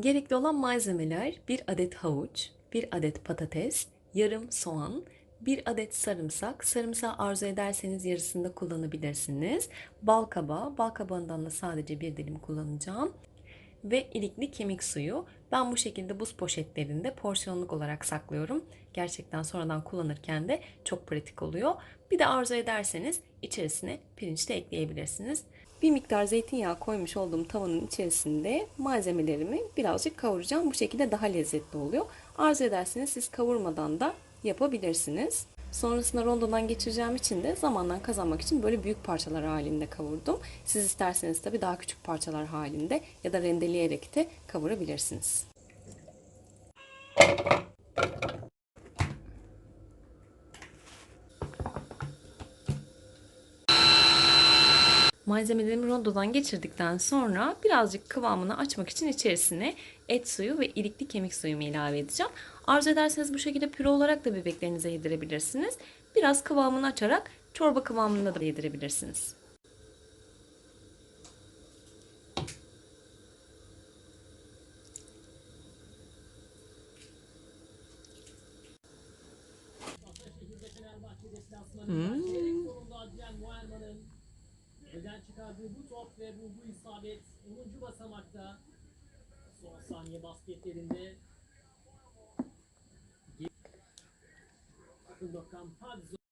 Gerekli olan malzemeler 1 adet havuç, 1 adet patates, yarım soğan, 1 adet sarımsak. Sarımsağı arzu ederseniz yarısını da kullanabilirsiniz. Bal kabağı, bal kabağından da sadece bir dilim kullanacağım. Ve ilikli kemik suyu. Ben bu şekilde buz poşetlerinde porsiyonluk olarak saklıyorum. Gerçekten sonradan kullanırken de çok pratik oluyor. Bir de arzu ederseniz içerisine pirinç de ekleyebilirsiniz. Bir miktar zeytinyağı koymuş olduğum tavanın içerisinde malzemelerimi birazcık kavuracağım. Bu şekilde daha lezzetli oluyor. Arzu ederseniz siz kavurmadan da yapabilirsiniz. Sonrasında rondodan geçireceğim için de zamandan kazanmak için böyle büyük parçalar halinde kavurdum. Siz isterseniz tabii daha küçük parçalar halinde ya da rendeleyerek de kavurabilirsiniz. Malzemelerimi rondodan geçirdikten sonra birazcık kıvamını açmak için içerisine et suyu ve ilikli kemik suyumu ilave edeceğim. Arzu ederseniz bu şekilde püre olarak da bebeklerinize yedirebilirsiniz. Biraz kıvamını açarak çorba kıvamında da yedirebilirsiniz. Hmm. Elden çıkardığı bu top ve bulduğu isabet 10. basamakta son saniye basketlerinde Gundogan Pazzo